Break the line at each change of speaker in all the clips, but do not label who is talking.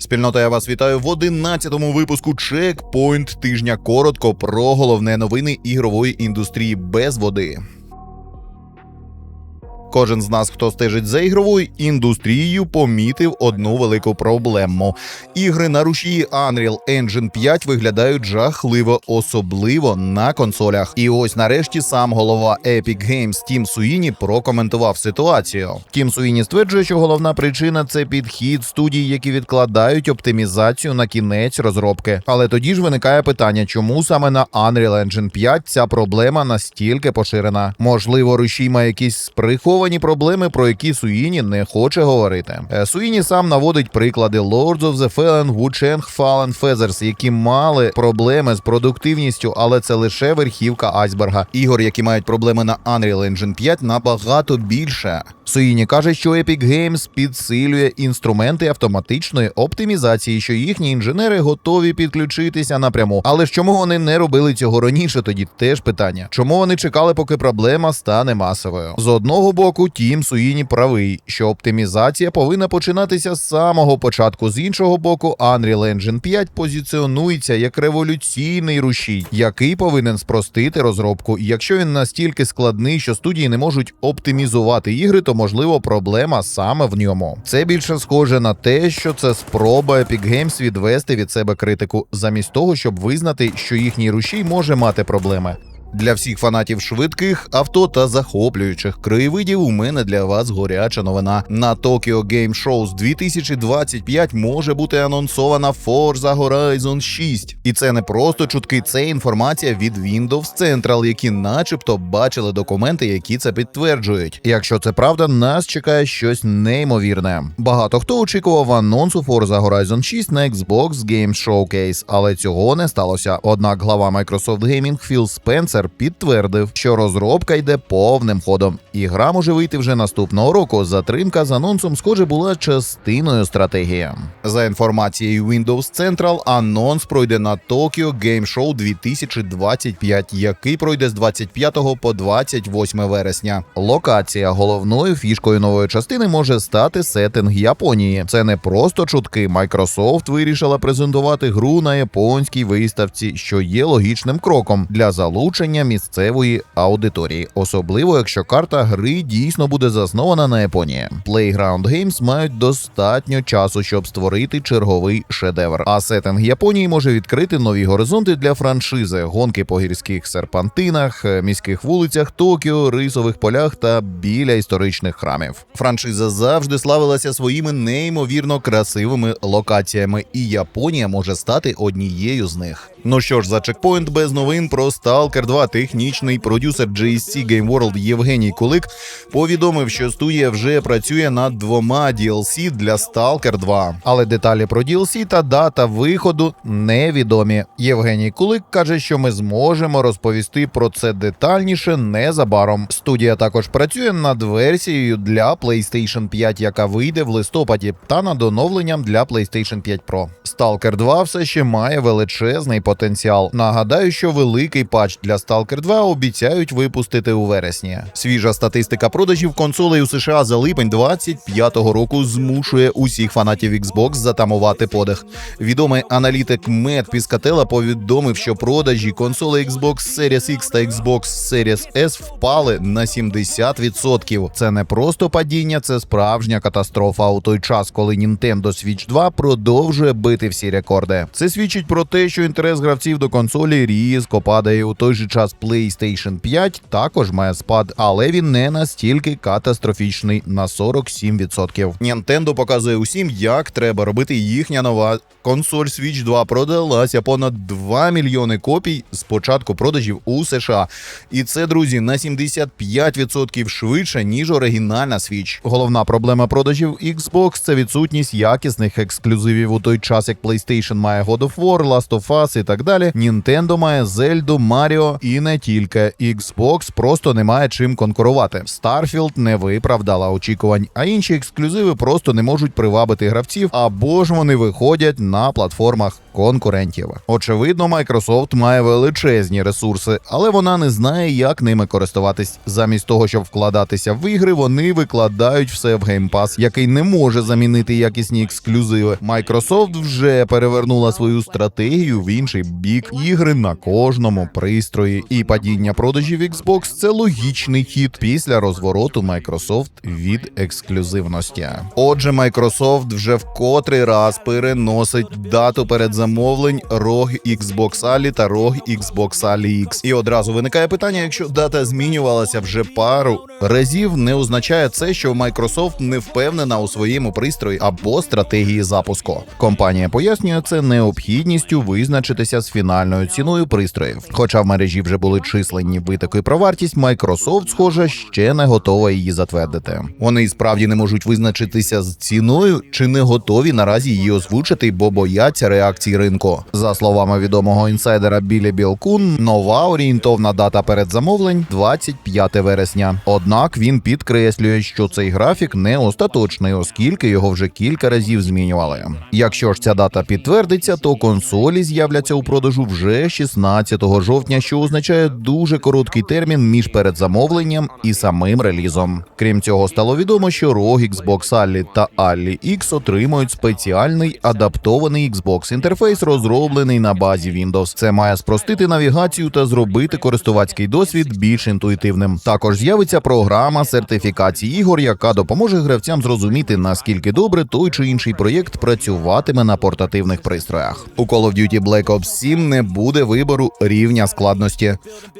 Спільнота, я вас вітаю в 11-му випуску Чекпойнт тижня. Коротко про головне новини ігрової індустрії без води. Кожен з нас, хто стежить за ігровою індустрією, помітив одну велику проблему. Ігри на рушії Unreal Engine 5 виглядають жахливо, особливо на консолях. І ось нарешті сам голова Epic Games Тім Суїні прокоментував ситуацію. Тім Суїні стверджує, що головна причина це підхід студій, які відкладають оптимізацію на кінець розробки. Але тоді ж виникає питання, чому саме на Unreal Engine 5 ця проблема настільки поширена? Можливо, рушій має якісь приховані проблеми, про які Суїні не хоче говорити. Е, Суїні сам наводить приклади Lords of the Fallen, Wucheng Fallen Feathers, які мали проблеми з продуктивністю, але це лише верхівка айсберга. Ігор, які мають проблеми на Unreal Engine 5, набагато більше. Суїні каже, що Epic Games підсилює інструменти автоматичної оптимізації, що їхні інженери готові підключитися напряму. Але ж чому вони не робили цього раніше? Тоді теж питання. Чому вони чекали, поки проблема стане масовою? З одного боку, Тім Суїні правий, що оптимізація повинна починатися з самого початку. З іншого боку, Unreal Engine 5 позиціонується як революційний рушій, який повинен спростити розробку. І Якщо він настільки складний, що студії не можуть оптимізувати ігри, то можливо проблема саме в ньому. Це більше схоже на те, що це спроба Epic Games відвести від себе критику, замість того, щоб визнати, що їхній рушій може мати проблеми. Для всіх фанатів швидких авто та захоплюючих краєвидів у мене для вас горяча новина. На Tokyo Game Show 2025 може бути анонсована Forza Horizon 6. І це не просто чутки, це інформація від Windows Central, які начебто бачили документи, які це підтверджують. Якщо це правда, нас чекає щось неймовірне. Багато хто очікував анонсу Forza Horizon 6 на Xbox Game Showcase, але цього не сталося. Однак глава Microsoft Gaming Філ Спенсер підтвердив, що розробка йде повним ходом, і гра може вийти вже наступного року. Затримка з анонсом, схоже, була частиною стратегії. За інформацією Windows Central, анонс пройде на Tokyo Game Show 2025, який пройде з 25 по 28 вересня. Локація головною фішкою нової частини може стати сеттинг Японії. Це не просто чутки. Microsoft вирішила презентувати гру на японській виставці, що є логічним кроком для залучення місцевої аудиторії, особливо якщо карта гри дійсно буде заснована на Японії. Playground Games мають достатньо часу, щоб створити черговий шедевр. А сеттинг Японії може відкрити нові горизонти для франшизи, гонки по гірських серпантинах, е, міських вулицях Токіо, рисових полях та біля історичних храмів. Франшиза завжди славилася своїми неймовірно красивими локаціями, і Японія може стати однією з них. Ну що ж, за чекпоінт без новин про Stalker 2 технічний продюсер GSC Game World Євгеній Кулик повідомив, що студія вже працює над двома DLC для Stalker 2. Але деталі про DLC та дата виходу невідомі. Євгеній Кулик каже, що ми зможемо розповісти про це детальніше незабаром. Студія також працює над версією для PlayStation 5, яка вийде в листопаді, та над оновленням для PlayStation 5 Pro. Stalker 2 все ще має величезний потенціал. Нагадаю, що великий патч для Stalker 2 обіцяють випустити у вересні. Свіжа статистика продажів консолей у США за липень 25-го року змушує усіх фанатів Xbox затамувати подих. Відомий аналітик Мет Піскателла повідомив, що продажі консолей Xbox Series X та Xbox Series S впали на 70%. Це не просто падіння, це справжня катастрофа у той час, коли Nintendo Switch 2 продовжує бити всі рекорди. Це свідчить про те, що інтерес гравців до консолі різко падає. У той же час PlayStation 5 також має спад, але він не настільки катастрофічний на 47%. Nintendo показує усім, як треба робити їхня нова консоль Switch 2 продалася понад 2 мільйони копій з початку продажів у США. І це, друзі, на 75% швидше, ніж оригінальна Switch. Головна проблема продажів Xbox це відсутність якісних ексклюзивів у той час, як PlayStation має God of War, Last of Us і так далі. Nintendo має Зельду, Маріо і не тільки. Xbox просто не має чим конкурувати. Starfield не виправдала очікувань, а інші ексклюзиви просто не можуть привабити гравців, або ж вони виходять на платформах конкурентів. Очевидно, Microsoft має величезні ресурси, але вона не знає, як ними користуватись. Замість того, щоб вкладатися в ігри, вони викладають все в Pass, який не може замінити якісні ексклюзиви. Microsoft вже перевернула свою стратегію в інший бік ігри на кожному пристрої. І падіння продажів Xbox – це логічний хід після розвороту Microsoft від ексклюзивності. Отже, Microsoft вже в котрий раз переносить дату передзамовлень ROG Xbox Ali та ROG Xbox Ali X. І одразу виникає питання: якщо дата змінювалася вже пару разів, не означає це, що Microsoft не впевнена у своєму пристрої або стратегії запуску. Компанія пояснює це необхідністю визначитися з фінальною ціною пристроїв. Хоча в мережі вже були численні витоки про вартість, Microsoft, схоже, ще не готова її затвердити. Вони і справді не можуть визначитися з ціною чи не готові наразі її озвучити, бо бояться реакції ринку. За словами відомого інсайдера Білі Білкун, нова орієнтовна дата передзамовлень 25 вересня. Однак він підкреслює, що цей графік не остаточний, оскільки його вже кілька разів змінювали. Якщо ж ця дата підтвердиться, то консолі з'являться у продажу вже 16 жовтня, що означає дуже короткий термін між передзамовленням і самим релізом. Крім цього, стало відомо, що ROG Xbox Ali та Ali X отримують спеціальний адаптований Xbox інтерфейс, розроблений на базі Windows. Це має спростити навігацію та зробити користувацький досвід більш інтуїтивним. Також з'явиться програма сертифікації ігор, яка допоможе гравцям зрозуміти наскільки добре той чи інший проєкт працюватиме на портативних пристроях. У Call of Duty Black Ops 7 не буде вибору рівня складності.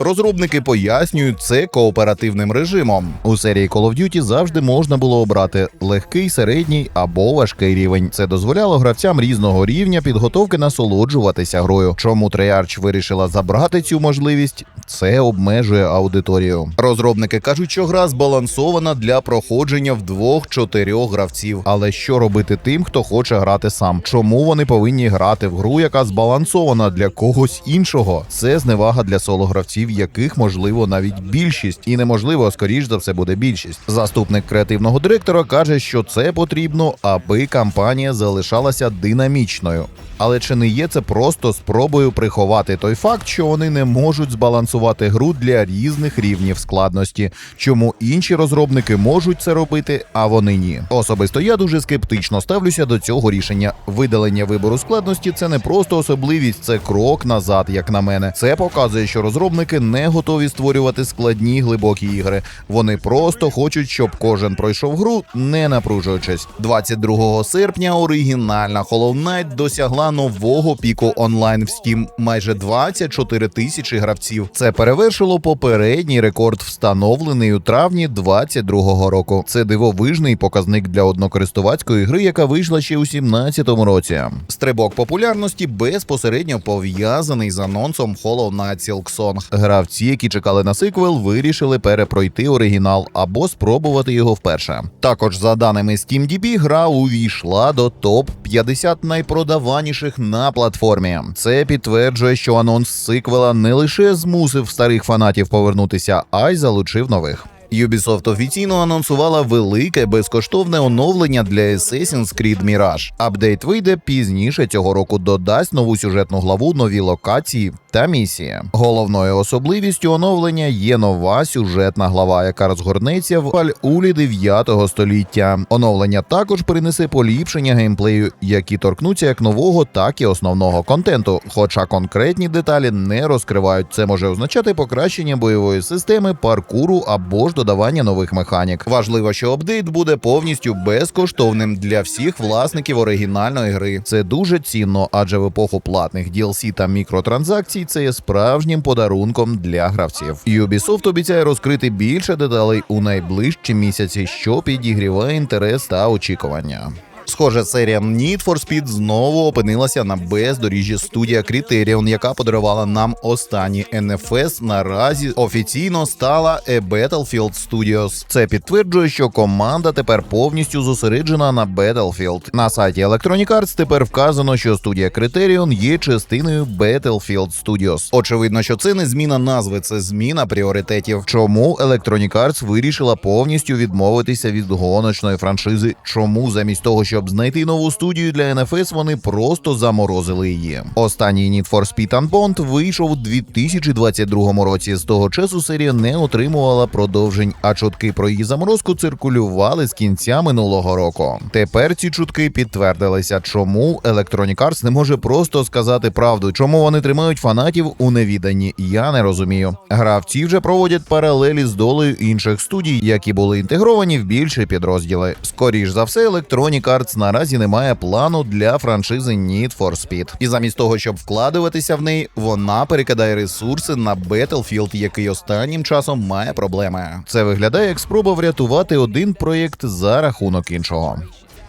Розробники пояснюють це кооперативним режимом. У серії Call of Duty завжди можна було обрати легкий, середній або важкий рівень. Це дозволяло гравцям різного рівня підготовки насолоджуватися грою. Чому Treyarch вирішила забрати цю можливість? Це обмежує аудиторію. Розробники кажуть, що гра збалансована для проходження в двох-чотирьох гравців. Але що робити тим, хто хоче грати сам? Чому вони повинні грати в гру, яка збалансована для когось іншого? Це зневага для соло-гравців, яких можливо навіть більшість, і неможливо, скоріш за все, буде більшість. Заступник креативного директора каже, що це потрібно, аби кампанія залишалася динамічною. Але чи не є це просто спробою приховати той факт, що вони не можуть збалансувати гру для різних рівнів складності? Чому інші розробники можуть це робити, а вони ні? Особисто я дуже скептично ставлюся до цього рішення. Видалення вибору складності це не просто особливість, це крок назад, як на мене. Це показує, що розробники не готові створювати складні глибокі ігри. Вони просто хочуть, щоб кожен пройшов гру, не напружуючись. 22 серпня оригінальна Hollow Knight досягла нового піку онлайн в Steam. майже 24 тисячі гравців. Це перевершило попередній рекорд, встановлений у травні 22-го року. Це дивовижний показник для однокористувацької гри, яка вийшла ще у 17-му році. Стрибок популярності безпосередньо пов'язаний з анонсом Hollow Knight Silksong. Гравці, які чекали на сиквел, вирішили перепройти оригінал або спробувати його вперше. Також за даними SteamDB, гра увійшла до топ 50 найпродаваніших на платформі. Це підтверджує, що анонс сиквела не лише змусив старих фанатів повернутися, а й залучив нових. Ubisoft офіційно анонсувала велике безкоштовне оновлення для Assassin's Creed Mirage. Апдейт вийде пізніше цього року. Додасть нову сюжетну главу, нові локації та місії. Головною особливістю оновлення є нова сюжетна глава, яка розгорнеться в Паль-Улі 9 століття. Оновлення також принесе поліпшення геймплею, які торкнуться як нового, так і основного контенту. Хоча конкретні деталі не розкривають, це може означати покращення бойової системи, паркуру або ж додавання нових механік. Важливо, що апдейт буде повністю безкоштовним для всіх власників оригінальної гри. Це дуже цінно, адже в епоху платних DLC та мікротранзакцій це є справжнім подарунком для гравців. Ubisoft обіцяє розкрити більше деталей у найближчі місяці, що підігріває інтерес та очікування. Схоже, серія Need for Speed знову опинилася на бездоріжжі студія Criterion, яка подарувала нам останні NFS, наразі офіційно стала A Battlefield Studios. Це підтверджує, що команда тепер повністю зосереджена на Battlefield. На сайті Electronic Arts тепер вказано, що студія Criterion є частиною Battlefield Studios. Очевидно, що це не зміна назви, це зміна пріоритетів. Чому Electronic Arts вирішила повністю відмовитися від гоночної франшизи? Чому замість того, щоб знайти нову студію для NFS, вони просто заморозили її? Останній Need for Speed Unbound вийшов у 2022 році. З того часу серія не отримувала продовжень, а чутки про її заморозку циркулювали з кінця минулого року. Тепер ці чутки підтвердилися, чому Electronic Arts не може просто сказати правду, чому вони тримають фанатів у невіданні. Я не розумію. Гравці вже проводять паралелі з долею інших студій, які були інтегровані в більші підрозділи. Скоріш за все, Electronic Arts наразі не має плану для франшизи Need for Speed. І замість того, щоб вкладуватися в неї, вона перекидає ресурси на Battlefield, який останнім часом має проблеми. Це виглядає як спроба врятувати один проєкт за рахунок іншого.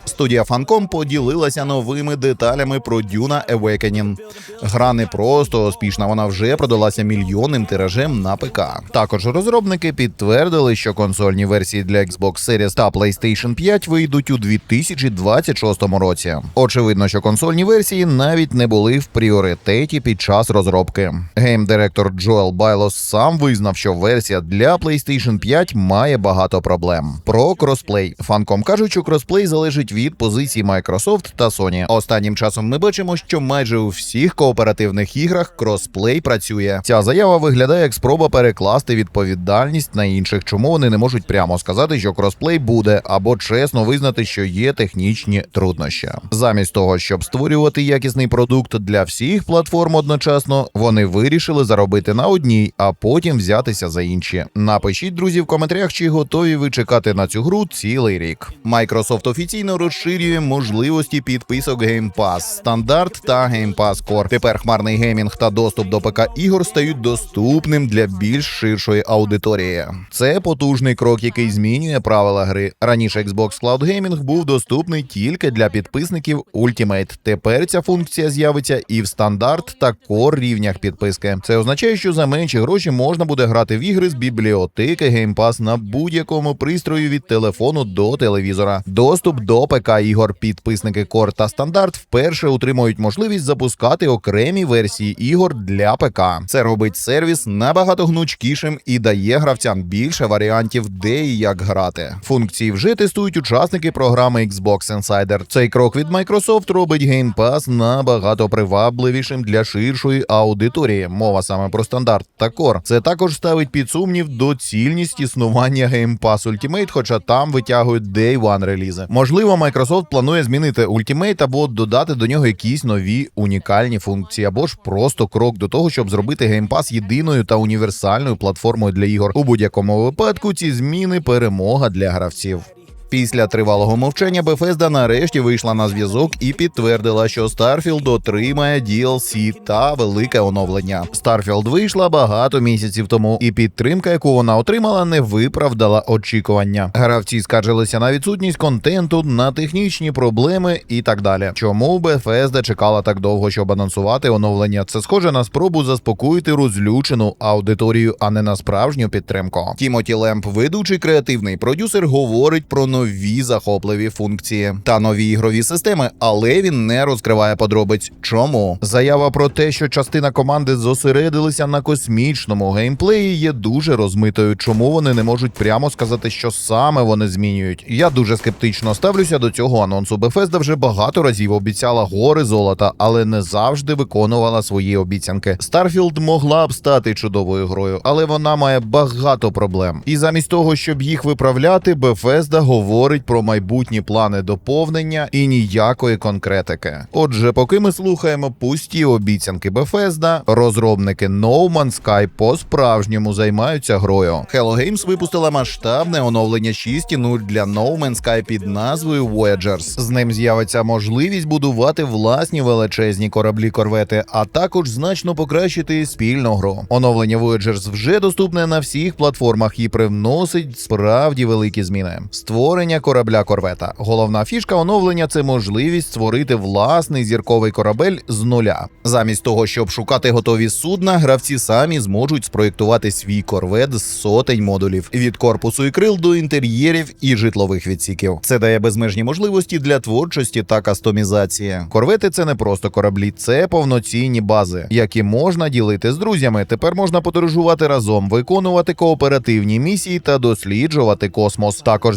Студія Funcom поділилася новими деталями про Duna Awakening. Гра не просто успішна, вона вже продалася мільйонним тиражем на ПК. Також розробники підтвердили, що консольні версії для Xbox Series та PlayStation 5 вийдуть у 2026 році. Очевидно, що консольні версії навіть не були в пріоритеті під час розробки. Гейм-директор Джоел Байлос сам визнав, що версія для PlayStation 5 має багато проблем. Про кросплей. Фанком кажуть, що кросплей залежить від позиції Microsoft та Sony. Останнім часом ми бачимо, що майже у всіх кооперативних іграх кросплей працює. Ця заява виглядає як спроба перекласти відповідальність на інших, чому вони не можуть прямо сказати, що кросплей буде, або чесно визнати, що є технічні труднощі. Замість того, щоб створювати якісний продукт для всіх платформ одночасно, вони вирішили заробити на одній, а потім взятися за інші. Напишіть, друзі, в коментарях, чи готові ви чекати на цю гру цілий рік. Microsoft офіційно розширює можливості підписок Game Pass стандарт та Game Pass Core. Тепер хмарний геймінг та доступ до ПК ігор стають доступним для більш ширшої аудиторії. Це потужний крок, який змінює правила гри. Раніше Xbox Cloud Gaming був доступний тільки для підписників Ultimate. Тепер ця функція з'явиться і в стандарт та Core рівнях підписки. Це означає, що за менші гроші можна буде грати в ігри з бібліотеки Game Pass на будь-якому пристрої від телефону до телевізора. Доступ до ПК ігор підписники Core та стандарт вперше отримують можливість запускати окремі версії ігор для ПК. Це робить сервіс набагато гнучкішим і дає гравцям більше варіантів, де і як грати. Функції вже тестують учасники програми Xbox Insider. Цей крок від Microsoft робить Game Pass набагато привабливішим для ширшої аудиторії. Мова саме про стандарт та Core. Це також ставить під сумнів доцільність існування Game Pass Ultimate, хоча там витягують Day One релізи. Можливо, Microsoft планує змінити Ultimate або додати до нього якісь нові унікальні функції, або ж просто крок до того, щоб зробити Game Pass єдиною та універсальною платформою для ігор. У будь-якому випадку ці зміни перемога для гравців. Після тривалого мовчання Bethesda нарешті вийшла на зв'язок і підтвердила, що Starfield отримає DLC та велике оновлення. Starfield вийшла багато місяців тому, і підтримка, яку вона отримала, не виправдала очікування. Гравці скаржилися на відсутність контенту, на технічні проблеми і так далі. Чому Bethesda чекала так довго, щоб анонсувати оновлення? Це схоже на спробу заспокоїти розлючену аудиторію, а не на справжню підтримку. Тімоті Лемп, ведучий креативний продюсер, говорить про нові захопливі функції та нові ігрові системи, але він не розкриває подробиць. Чому заява про те, що частина команди зосередилися на космічному геймплеї, є дуже розмитою. Чому вони не можуть прямо сказати, що саме вони змінюють? Я дуже скептично ставлюся до цього анонсу. Bethesda вже багато разів обіцяла гори золота, але не завжди виконувала свої обіцянки. Starfield могла б стати чудовою грою, але вона має багато проблем. І замість того, щоб їх виправляти, Bethesda говорить про майбутні плани доповнення і ніякої конкретики. Отже, поки ми слухаємо пусті обіцянки Bethesda, розробники No Man's Sky по-справжньому займаються грою. Hello Games випустила масштабне оновлення 6.0 для No Man's Sky під назвою Voyagers. З ним з'явиться можливість будувати власні величезні кораблі корвети, а також значно покращити спільну гру. Оновлення Voyagers вже доступне на всіх платформах і привносить справді великі зміни. Створення створення корабля корвета. Головна фішка оновлення це можливість створити власний зірковий корабель з нуля. Замість того, щоб шукати готові судна, гравці самі зможуть спроєктувати свій корвет з сотень модулів від корпусу і крил до інтер'єрів і житлових відсіків. Це дає безмежні можливості для творчості та кастомізації. Корвети це не просто кораблі, це повноцінні бази, які можна ділити з друзями. Тепер можна подорожувати разом, виконувати кооперативні місії та досліджувати космос. Також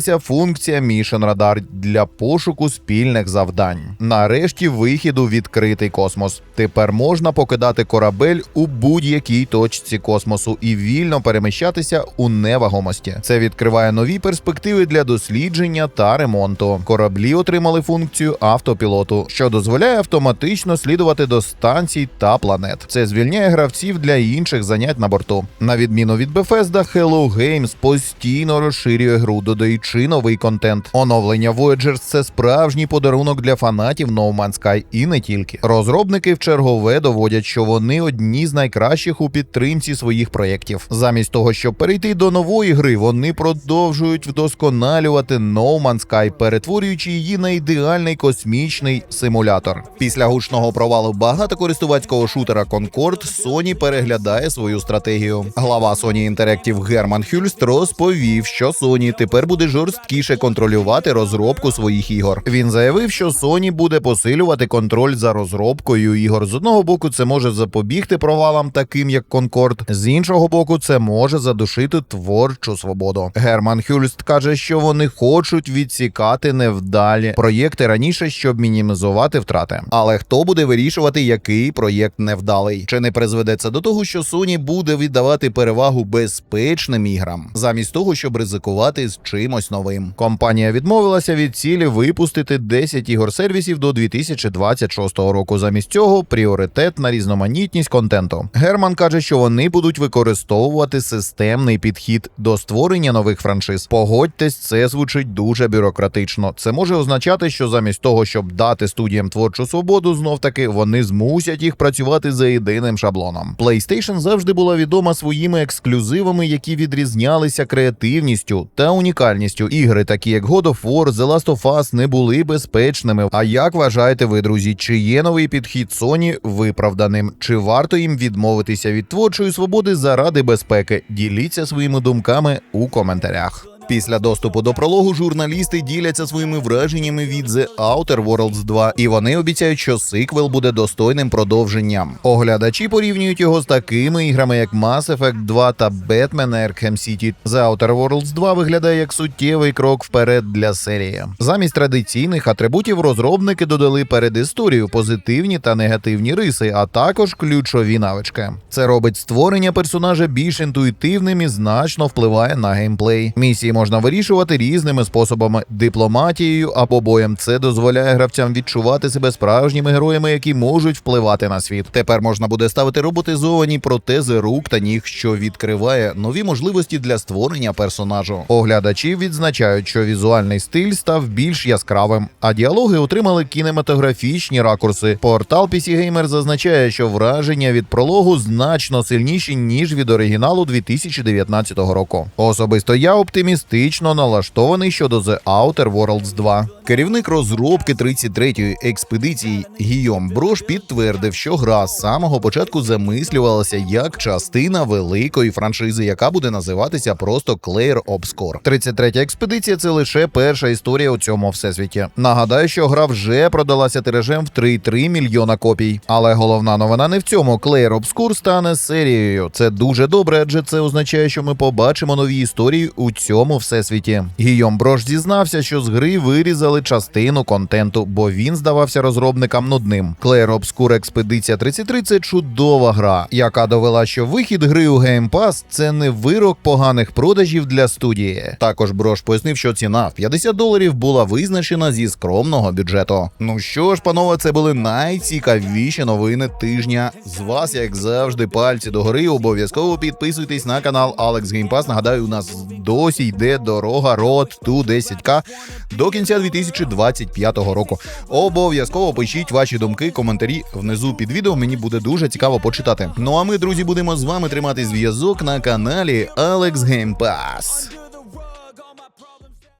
з'явилася функція Mission Radar для пошуку спільних завдань. Нарешті вихід у відкритий космос. Тепер можна покидати корабель у будь-якій точці космосу і вільно переміщатися у невагомості. Це відкриває нові перспективи для дослідження та ремонту. Кораблі отримали функцію автопілоту, що дозволяє автоматично слідувати до станцій та планет. Це звільняє гравців для інших занять на борту. На відміну від Bethesda, Hello Games постійно розширює гру, додаючи новий контент. Оновлення Voyagers – це справжній подарунок для фанатів No Man's Sky і не тільки. Розробники в чергове доводять, що вони одні з найкращих у підтримці своїх проєктів. Замість того, щоб перейти до нової гри, вони продовжують вдосконалювати No Man's Sky, перетворюючи її на ідеальний космічний симулятор. Після гучного провалу багатокористувацького шутера Concord Sony переглядає свою стратегію. Глава Sony Interactive Герман Хюльст розповів, що Sony тепер буде жорсткіше контролювати розробку своїх ігор. Він заявив, що Sony буде посилювати контроль за розробкою ігор. З одного боку, це може запобігти провалам, таким як Concord, з іншого боку, це може задушити творчу свободу. Герман Хюльст каже, що вони хочуть відсікати невдалі проєкти раніше, щоб мінімізувати втрати. Але хто буде вирішувати, який проєкт невдалий? Чи не призведе це до того, що Sony буде віддавати перевагу безпечним іграм, замість того, щоб ризикувати з чимось новим? Компанія відмовилася від цілі випустити 10 ігор сервісів до 2026 року. Замість цього пріоритет на різноманітність контенту. Герман каже, що вони будуть використовувати системний підхід до створення нових франшиз. Погодьтесь, це звучить дуже бюрократично. Це може означати, що замість того, щоб дати студіям творчу свободу, знов таки вони змусять їх працювати за єдиним шаблоном. PlayStation завжди була відома своїми ексклюзивами, які відрізнялися креативністю та унікальністю. Ігри, такі як God of War, The Last of Us, не були безпечними. А як вважаєте ви, друзі, чи є новий підхід Sony виправданим? Чи варто їм відмовитися від творчої свободи заради безпеки? Діліться своїми думками у коментарях. Після доступу до прологу журналісти діляться своїми враженнями від The Outer Worlds 2, і вони обіцяють, що сиквел буде достойним продовженням. Оглядачі порівнюють його з такими іграми, як Mass Effect 2 та Batman Arkham City. The Outer Worlds 2 виглядає як суттєвий крок вперед для серії. Замість традиційних атрибутів розробники додали перед історією позитивні та негативні риси, а також ключові навички. Це робить створення персонажа більш інтуїтивним і значно впливає на геймплей. Місії можна вирішувати різними способами дипломатією або боєм. Це дозволяє гравцям відчувати себе справжніми героями, які можуть впливати на світ. Тепер можна буде ставити роботизовані протези рук та ніг, що відкриває нові можливості для створення персонажу. Оглядачі відзначають, що візуальний стиль став більш яскравим, а діалоги отримали кінематографічні ракурси. Портал PC Gamer зазначає, що враження від прологу значно сильніші ніж від оригіналу 2019 року. Особисто я оптимістично налаштований щодо The Outer Worlds 2. Керівник розробки 33-ї експедиції Гійом Брош підтвердив, що гра з самого початку замислювалася як частина великої франшизи, яка буде називатися просто Clair Obscure. 33-я експедиція це лише перша історія у цьому всесвіті. Нагадаю, що гра вже продалася тиражем в 3,3 мільйона копій. Але головна новина не в цьому. Clair Obscure стане серією. Це дуже добре, адже це означає, що ми побачимо нові історії у цьому всесвіті. Гійом Брош зізнався, що з гри вирізали частину контенту, бо він здавався розробникам нудним. Clair Obscure Expedition 33 – це чудова гра, яка довела, що вихід гри у Game Pass – це не вирок поганих продажів для студії. Також Брош пояснив, що ціна в 50 доларів була визначена зі скромного бюджету. Ну що ж, панове, це були найцікавіші новини тижня. З вас, як завжди, пальці догори. Обов'язково підписуйтесь на канал Game Pass. Нагадаю, у нас досі йде дорога Road to 10К до кінця 2025 року. Обов'язково пишіть ваші думки, коментарі внизу під відео. Мені буде дуже цікаво почитати. Ну а ми, друзі, будемо з вами тримати зв'язок на каналі Alex Game Pass.